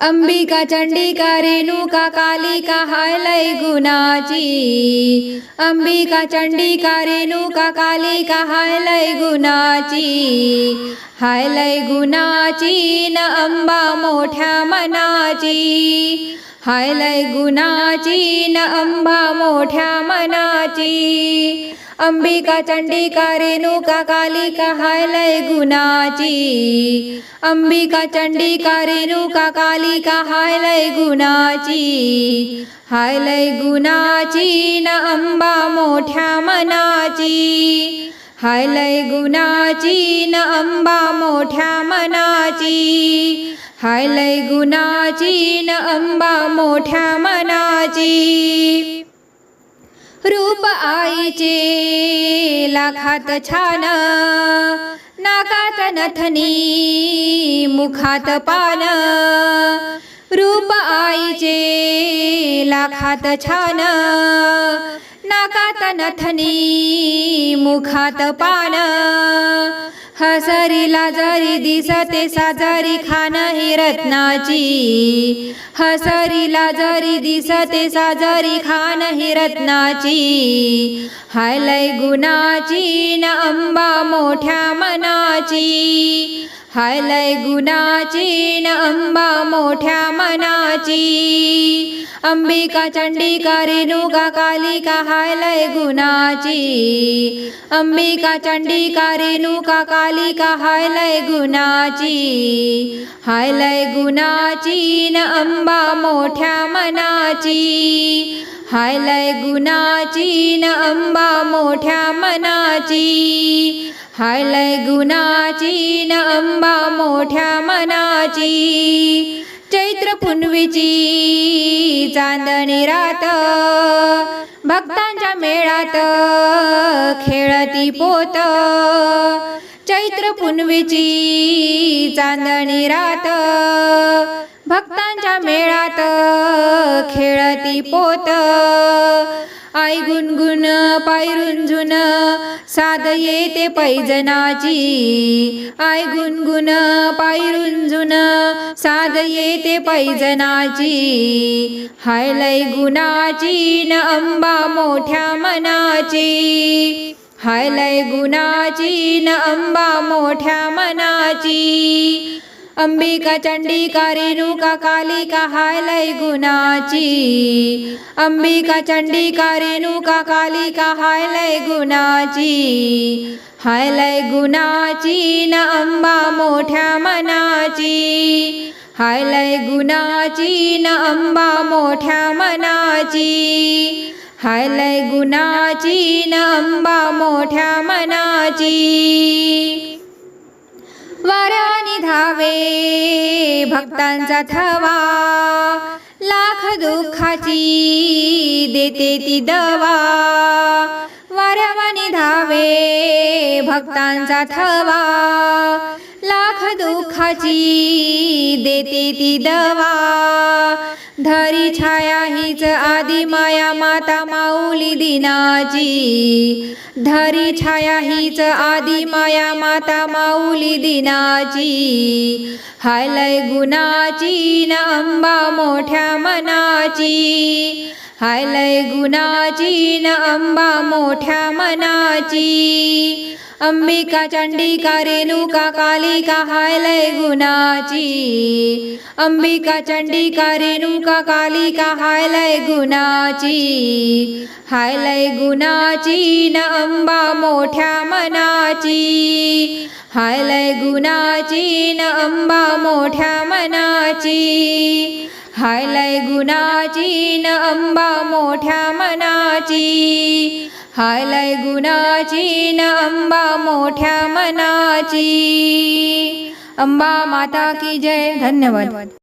अंबिका चंडिका रेणुका कालिका हायलय गुणाची. अंबिका चंडिका रेणुका कालिका हायलय गुणाची. हायलय गुणाची न अंबा मोठ्या मनाची. हायलय गुणाची न अंबा मोठ्या मनाची. अंबिका चंडिका रेणुका कालिका हायलय गुणाची. अंबिका चंडिका रेणुका कालिका हायलय गुणाची. हायलय गुणाची न अंबा मोठ्या मनाची. हायलय गुणाची न अंबा मोठ्या मनाची. हायलय गुणाची न अंबा मोठ्या मनाची. रूप आईचे लाखात छान. नाकात नथनी मुखात पान. रूप आईचे लाखात छान. नाकात नथनी मुखात पान. हसरीला जरी दिसते साजरी खान ही रत्नाची हसरीला जरी दिसते साजरी खान ही रत्नाची हायलय गुणाची न अंबा मोठ्या मनाची. हायलय गुणाची न अंबा मोठ्या मनाची. अंबिका चंडिका रेणुका कालिका हायलय गुणाची. अंबिका चंडिका रेणुका कालिका हायलय गुणाची. हायलय गुणाची न अंबा मोठ्या मनाची. हायलय गुणाची न अंबा मोठ्या मनाची. हायलय गुणाची न अंबा मोठ्या मनाची. चैत्र पुनवीची चांदणी रात. भक्तांच्या मेळात खेळती पोत. चैत्र पुनवीची चांदणी रात. भक्तांच्या मेळात खेळती पोत. आई गुणगुण पायरुंजुन साध येते पैजनाची. आई गुणगुण पायरुंजुन साध येते पैजनाची. हायलय गुणाची न अंबा मोठ्या मनाची. हायलय गुणाची न अंबा मोठ्या मनाची. अंबिका चंडिका रेणुका कालिका हायलय गुणाची। अंबिका चंडिका रेणुका कालिका हायलय गुणाची। हायलय गुणाची न अंबा मोठ्या मनाची। हायलय गुणाची न अंबा मोठ्या मनाची। हायलय गुणाची न अंबा मोठ्या मनाची। वारा जावे भक्तांचा थवा. लाख दुःखाची देते ती दवा. वाऱ्यावानी धावे भक्तांचा थवा. लाख दुःखाची देते ती दवा. धरी छाया हीच आदि माया माता माऊली दिनाची. धरी छाया हीच आदि माया माता माऊली दिनाची. हायलय गुणाची न अंबा मोठ्या मनाची. हायलय गुणाची न अंबा मोठ्या मनाची. अंबिका चंडिका रेणुका कालिका हायलय गुणाची. अंबिका चंडिका रेणुका कालिका हायलय गुणाची. हायलय गुणाची न अंबा मोठ्या मनाची. हायलय गुणाची न अंबा मोठ्या मनाची. हायलय गुणाची न अंबा मोठ्या मनाची. हायलय गुणाची न अंबा मोठ्या मनाची. अंबा माता की जय. धन्यवाद.